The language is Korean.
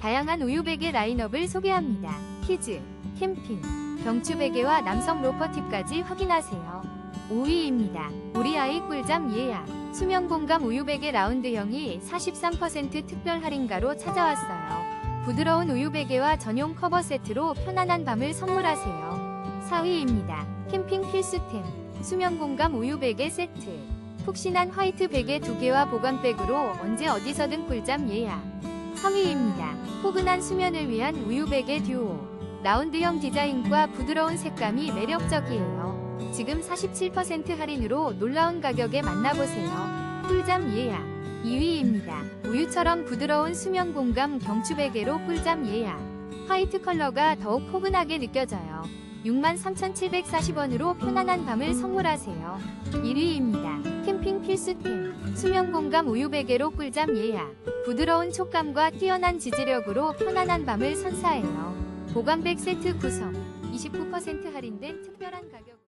다양한 우유 베개 라인업을 소개합니다. 키즈, 캠핑, 경추 베개와 남성 로퍼 팁까지 확인하세요. 5위입니다. 우리 아이 꿀잠 예약. 수면 공감 우유 베개 라운드형이 43% 특별 할인가로 찾아왔어요. 부드러운 우유 베개와 전용 커버 세트로 편안한 밤을 선물하세요. 4위입니다. 캠핑 필수템. 수면 공감 우유 베개 세트. 푹신한 화이트 베개 2개와 보관백으로 언제 어디서든 꿀잠 예약. 3위입니다. 포근한 수면을 위한 우유 베개 듀오. 라운드형 디자인과 부드러운 색감이 매력적이에요. 지금 47% 할인으로 놀라운 가격에 만나보세요. 꿀잠 예약. 2위입니다. 우유처럼 부드러운 수면 공감 경추 베개로 꿀잠 예약. 화이트 컬러가 더욱 포근하게 느껴져요. 63,740원으로 편안한 밤을 선물하세요. 1위입니다. 캠핑 필수템. 수면 공감 우유 베개로 꿀잠 예약. 부드러운 촉감과 뛰어난 지지력으로 편안한 밤을 선사해요. 보관백 세트 구성. 29% 할인된 특별한 가격.